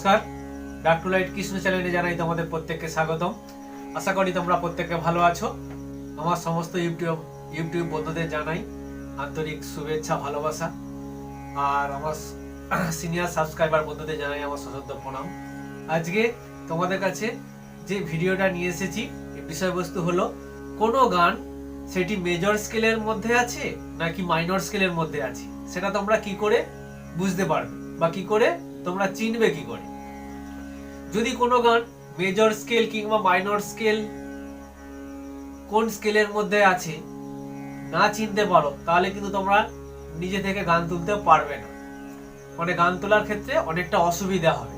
নমস্কার। ডাক্টু লাইট কৃষ্ণ চ্যানেলে জানাই তোমাদের প্রত্যেককে স্বাগতম। আশা করি তোমরা প্রত্যেকে ভালো আছো। আমার সমস্ত ইউটিউব ইউটিউব বন্ধুদের জানাই আন্তরিক শুভেচ্ছা, ভালোবাসা। আর আমার সিনিয়র সাবস্ক্রাইবার বন্ধুদের জানাই আমার সশব্দ প্রণাম। আজকে তোমাদের কাছে যে ভিডিওটা নিয়ে এসেছি বিষয়বস্তু হলো, কোনো গান সেটি মেজর স্কেলের মধ্যে আছে, নাকি মাইনর স্কেলের মধ্যে আছে? সেটা তোমরা কি করে বুঝতে পারবে? বা কি করে তোমরা চিনবে কি করে? যদি কোনো গান মেজর স্কেল কিংবা মাইনর স্কেল কোন স্কেলের মধ্যে আছে, না চিনতে পারো, তাহলে কিন্তু তোমরা নিজে থেকে গান তুলতে পারবে না। মানে গান তোলার ক্ষেত্রে অনেকটা অসুবিধা হবে।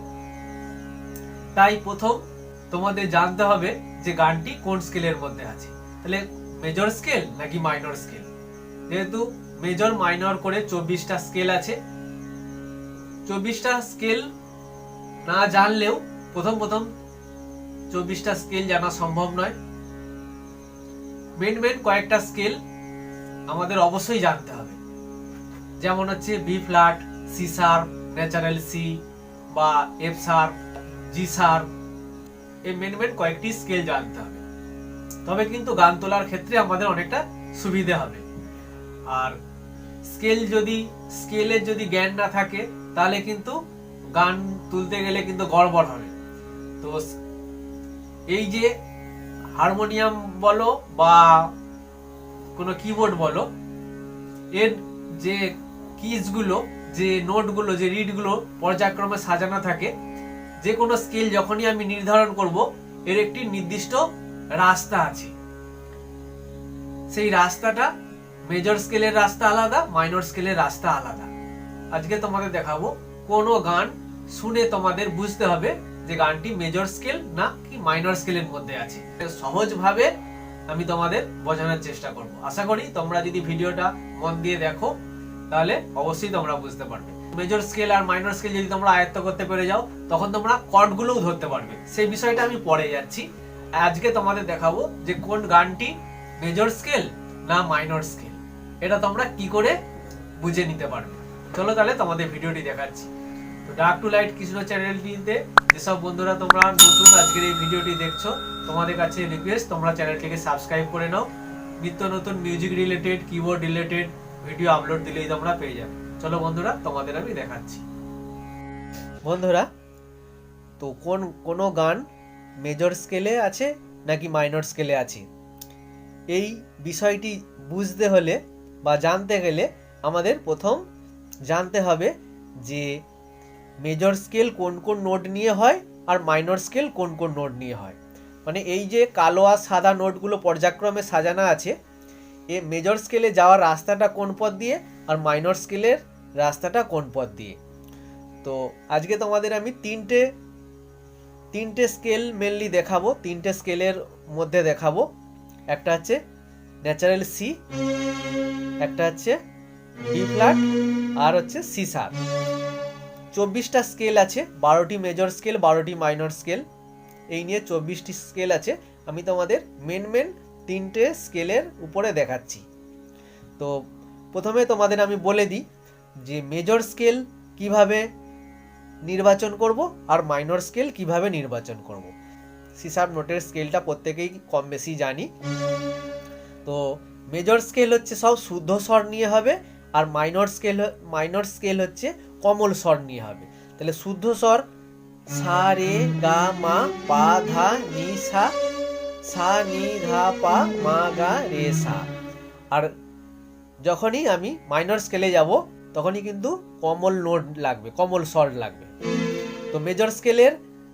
তাই প্রথম তোমাদের জানতে হবে যে গানটি কোন স্কেলের মধ্যে আছে। তাহলে মেজর স্কেল নাকি মাইনর স্কেল যেহেতু মেজর মাইনর করে চব্বিশটা স্কেল আছে। চব্বিশটা স্কেল না জানলেও প্রথম প্রথম চব্বিশটা স্কেল জানা সম্ভব নয়। মেন মেন কয়েকটা স্কেল আমাদের অবশ্যই জানতে হবে। যেমন হচ্ছে B flat C sharp natural C বা এফ শার্প জি শার্প এই মেন মেন কয়েকটি স্কেল জানতে হবে। তবে কিন্তু গান তোলার ক্ষেত্রে আমাদের অনেকটা সুবিধে হবে। আর স্কেল যদি, স্কেলের যদি জ্ঞান না থাকে, তাহলে কিন্তু গান তুলতে গেলে কিন্তু গড়বড় হবে। তো এই যে হারমোনিয়াম বলো বা কোনো কিবোর্ড বলো, এর যে কিসগুলো যে নোটগুলো যে রিডগুলো পর্যায়ক্রমে সাজানো থাকে, যে কোনো স্কেল যখনই আমি নির্ধারণ করব, এর একটি নির্দিষ্ট রাস্তা আছে। সেই রাস্তাটা মেজর স্কেলের রাস্তা আলাদা মাইনর স্কেলের রাস্তা আলাদা। আজকে তোমাদের দেখাবো, কোন গান শুনে তোমাদের বুঝতে হবে যে গানটি মেজর স্কেল না কি মাইনর স্কেলের মধ্যে আছে। সহজভাবে আমি তোমাদের বোঝানোর চেষ্টা করব। আশা করি তোমরা যদি ভিডিওটা মন দিয়ে দেখো, তাহলে অবশ্যই তোমরা বুঝতে পারবে। মেজর স্কেল আর মাইনর স্কেল যদি তোমরা আয়ত্ত করতে পেরে যাও, তখন তোমরা কর্ডগুলোও ধরতে পারবে। সেই বিষয়টা আমি পরে যাচ্ছি। আজকে তোমাদের দেখাবো যে কোন গানটি মেজর স্কেল না মাইনর স্কেল এটা তোমরা কি করে বুঝে নিতে পারবে? চলো তাহলে তোমাদের ভিডিওটি দেখাচ্ছি। ডার্ক টু লাইট কৃষ্ণ চ্যানেলটিতে যেসব বন্ধুরা তোমরা নতুন আজকের এই ভিডিওটি দেখছ, তোমাদের কাছে রিকোয়েস্ট তোমরা চ্যানেলটিকে সাবস্ক্রাইব করে নাও। নিত্য নতুন music related keyboard related video upload দিলেই তোমরা পেয়ে যাবে। চলো বন্ধুরা, তোমাদের আমি দেখাচ্ছি। বন্ধুরা, তো কোন কোন গান মেজর স্কেলে আছে নাকি মাইনর স্কেলে আছে? এই বিষয়টি বুঝতে হলে বা জানতে গেলে আমাদের প্রথম জানতে হবে যে মেজর স্কেল কোন কোন নোট নিয়ে হয় আর মাইনর স্কেল কোন কোন নোট নিয়ে হয়। মানে এই যে কালো আর সাদা নোটগুলো পর্যায়ক্রমে সাজানো আছে, এ মেজর স্কেলে যাওয়ার রাস্তাটা কোন পথ দিয়ে আর মাইনর স্কেলের রাস্তাটা কোন পথ দিয়ে? তো আজকে তোমাদের আমি তিনটে তিনটে স্কেল মেনলি দেখাবো, তিনটে স্কেলের মধ্যে দেখাবো। একটা হচ্ছে ন্যাচারাল সি একটা হচ্ছে বি ফ্ল্যাট আর হচ্ছে সি শার্প চব্বিশটা স্কেল আছে, বারোটি মেজর স্কেল বারোটি মাইনর স্কেল এই নিয়ে চব্বিশটি স্কেল আছে। আমি তোমাদের মেন মেন তিনটে স্কেলের উপরে দেখাচ্ছি। তো প্রথমে তোমাদের আমি বলে দিই যে মেজর স্কেল কীভাবে নির্বাচন করব আর মাইনর স্কেল কীভাবে নির্বাচন করব। সিসার নোটের স্কেলটা প্রত্যেকেই কম বেশি জানি। তো মেজর স্কেল হচ্ছে সব শুদ্ধ স্বর নিয়ে হবে আর মাইনর স্কেল মাইনর স্কেল হচ্ছে কমল স্বর নিয়ে হবে। তাহলে শুদ্ধ স্বর, সা, রে, গা, মা, পা, ধা, নি, সা সা, নি, ধা, পা, মা, গা, রে, সা। আর যখনই আমি মাইনর স্কেলে যাব, তখনই কিন্তু কমল নোট লাগবে, কমল স্বর লাগবে। তো মেজর স্কেলের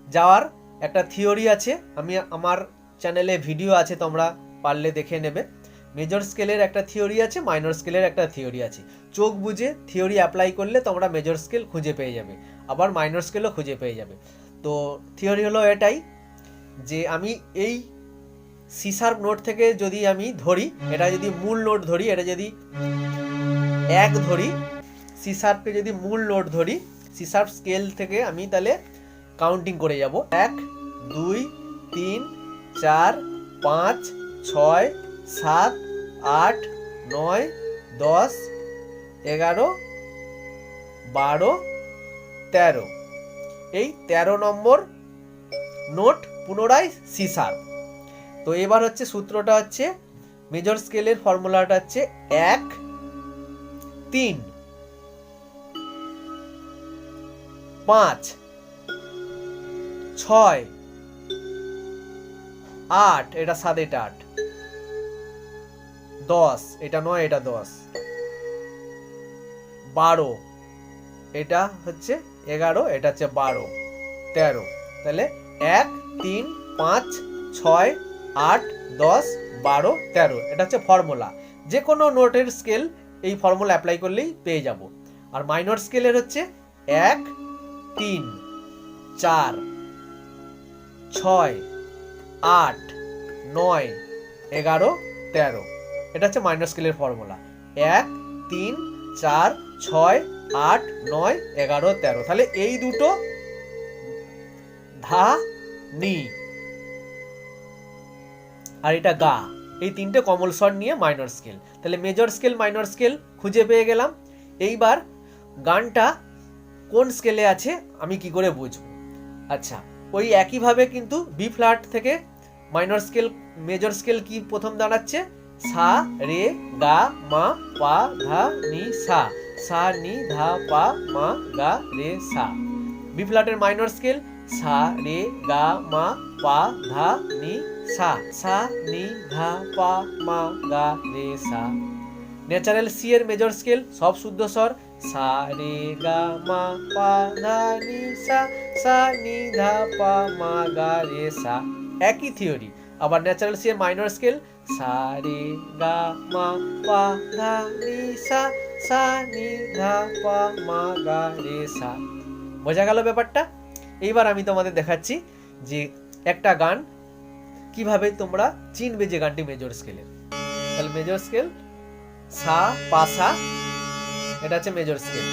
যাওয়ার একটা থিওরি আছে। আমি আমার চ্যানেলে ভিডিও আছে, তোমরা পারলে দেখে নেবে। মেজর স্কেলের একটা থিওরি আছে মাইনর স্কেলের একটা থিওরি আছে। চোখ বুঝে থিওরি অ্যাপ্লাই করলে তোমরা মেজর স্কেল খুঁজে পেয়ে যাবে, আবার মাইনর স্কেলও খুঁজে পেয়ে যাবে। তো থিওরি হলো এটাই যে আমি এই সি শার্প নোট থেকে যদি আমি ধরি, এটা যদি মূল নোট ধরি, এটা যদি এক ধরি সি শার্পকে যদি মূল নোট ধরি সি শার্প স্কেল থেকে আমি তাহলে কাউন্টিং করে যাব। এক, দুই, তিন, চার, পাঁচ, ছয় সাত, আট, নয়, দশ, এগারো, বারো, তেরো। এই তেরো নম্বর নোট পুনরায় সি শার্প। তো এবার হচ্ছে সূত্রটা হচ্ছে, মেজর স্কেলের ফর্মুলাটা হচ্ছে এক, তিন, পাঁচ, ছয়, আট, এটা সাত, এটা আট। দশ, এটা নয়, এটা দশ। বারো, এটা হচ্ছে এগারো, এটা হচ্ছে বারো, তেরো। তাহলে এক, তিন, পাঁচ, ছয়, আট, দশ, বারো, তেরো। এটা হচ্ছে ফর্মুলা যে কোনো নোটের স্কেল এই ফর্মুলা অ্যাপ্লাই করলেই পেয়ে যাব। আর মাইনর স্কেলের হচ্ছে এক, তিন, চার, ছয়, আট, নয়, এগারো, তেরো। এটা হচ্ছে মাইনর স্কেলের ফর্মুলা এক, তিন, চার, ছয়, আট, নয়, এগারো, তেরো। তাহলে এই দুটো ধা, নি। আর এটা গা। এই তিনটে কমল স্বর নিয়ে মাইনর স্কেল তাহলে মেজর স্কেল মাইনর স্কেল খুঁজে পেয়ে গেলাম। এইবার গানটা কোন স্কেলে আছে আমি কি করে বুঝব? আচ্ছা ওই একইভাবে কিন্তু বি ফ্ল্যাট থেকে মাইনর স্কেল মেজর স্কেল কি প্রথম দাঁড়াচ্ছে? সা, রে, গা, মা, পা, ধা, নি, সা। সা, নি, ধা, পা, মা, গা, রে, সা। বি ফ্ল্যাটের মাইনর স্কেল। সা, রে, গা, মা, পা, ধা, নি, সা। সা, নি, ধা, পা, মা, গা, রে, সা। ন্যাচারাল সি এর মেজর স্কেল। সব শুদ্ধ স্বর। সা, রে, গা, মা, পা, ধা, নি, সা। সা, নি, ধা, পা, মা, গা, রে, সা। একই থিওরি। আবার ন্যাচারাল সি এর মাইনর স্কেল। সা রে গা মা পা ধা নি সা সা নি ধা পা মা গা রে সা বোঝা গেল ব্যাপারটা? এইবার আমি তোমাদের দেখাচ্ছি যে একটা গান কীভাবে তোমরা চিনবে যে গানটি মেজর স্কেলের তাহলে মেজর স্কেল সা পাসা এটা হচ্ছে মেজর স্কেল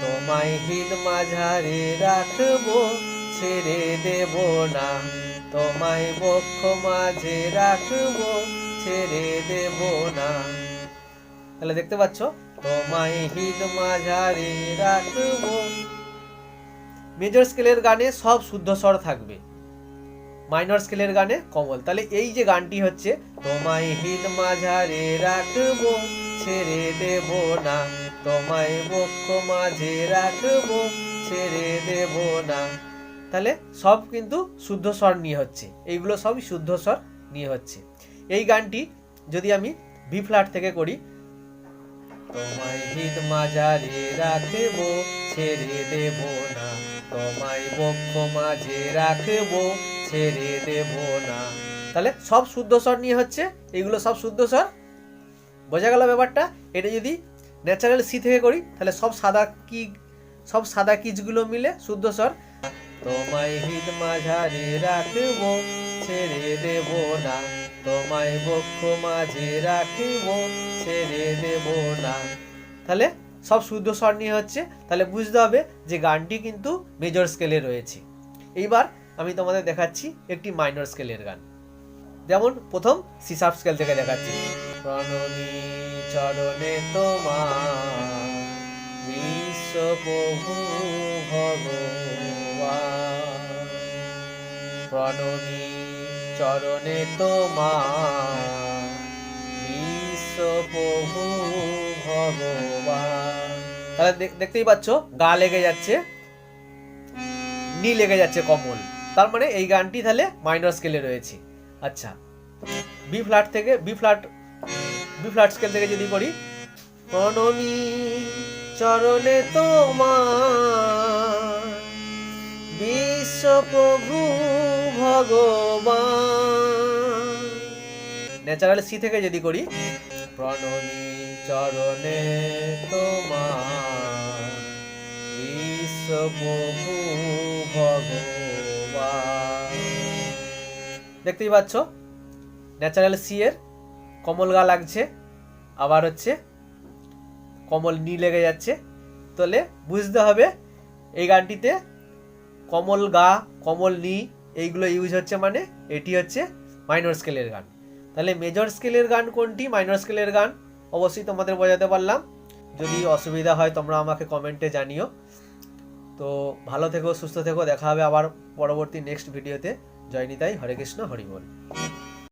তোমায় হিদ মাঝারে রাখব ছেড়ে দেব না। তোমায় বক্ষ মাঝে রাখব, ছেড়ে দেব না। তাহলে দেখতে পাচ্ছ, তোমায় হিদ মাঝারে রাখব। মেজর স্কেলের গানে সব শুদ্ধ স্বর থাকবে। মাইনর স্কেলের গানে কমল। তাহলে এই যে গানটি হচ্ছে, তোমায় হিদ মাঝারে রাখব, ছেড়ে দেব না। তোমায় বক্ষ মাঝে রাখব, ছেড়ে দেব না। তাহলে সব কিন্তু শুদ্ধ স্বর নিয়ে হচ্ছে। এইগুলো সবই শুদ্ধ স্বর নিয়ে হচ্ছে। এই গানটি যদি আমি বি ফ্ল্যাট থেকে করি, তোমায় না। তোমায় না। তাহলে সব শুদ্ধ স্বর নিয়ে হচ্ছে এগুলো সব শুদ্ধ স্বর। বোঝা গেল ব্যাপারটা? এটা যদি ন্যাচারাল সি থেকে করি, তাহলে সব সাদা কি, সব সাদা কিজগুলো মিলে শুদ্ধ স্বর। তোমায় হিত মাঝারে রাখব, ছেড়ে দেব না। তোমায় বক্ষ মাঝে রাখব, ছেড়ে দেব না। তাহলে সব শুদ্ধ স্বর নিয়ে হচ্ছে, তাহলে বুঝতে হবে যে গানটি কিন্তু মেজর স্কেলে রয়েছে। এইবার আমি তোমাদের দেখাচ্ছি একটি মাইনর স্কেলের গান। যেমন প্রথম সিসাপ স্কেল থেকে দেখাচ্ছি। প্রণমী চরণে তোমার, বিশ্ব প্রভু ভগবান প্রণমী চরণে তোমার তাহলে দেখতেই পাচ্ছ, গা লেগে যাচ্ছে, নি লেগে যাচ্ছে কমল। তার মানে এই গানটি তাহলে মাইনর স্কেলে রয়েছে। আচ্ছা বি ফ্ল্যাট থেকে B flat B flat scale থেকে যদি করি প্রণমী চরণে তোমার বিশ্ব প্রভু ভগবান। ন্যাচারাল সি থেকে যদি করি, প্রণমী চরণে তোমার বিশ্বপ্রভু ভগবান। দেখতেই পাচ্ছ ন্যাচারাল সি এর কমল গা লাগছে, আবার হচ্ছে কমল নি লেগে যাচ্ছে। তাহলে বুঝতে হবে এই গানটিতে কমল গা, কমল নি, এইগুলো ইউজ হচ্ছে মানে এটি হচ্ছে মাইনর স্কেলের গান। তাহলে মেজর স্কেলের গান কোনটি? মাইনর স্কেলের গান অবশ্যই তোমাদের বোঝাতে পারলাম। যদি অসুবিধা হয় তোমরা আমাকে কমেন্টে জানিও। তো ভালো থেকো, সুস্থ থেকো, দেখা হবে আবার পরবর্তী নেক্সট ভিডিওতে জয়নিতাই হরে কৃষ্ণ হরিবল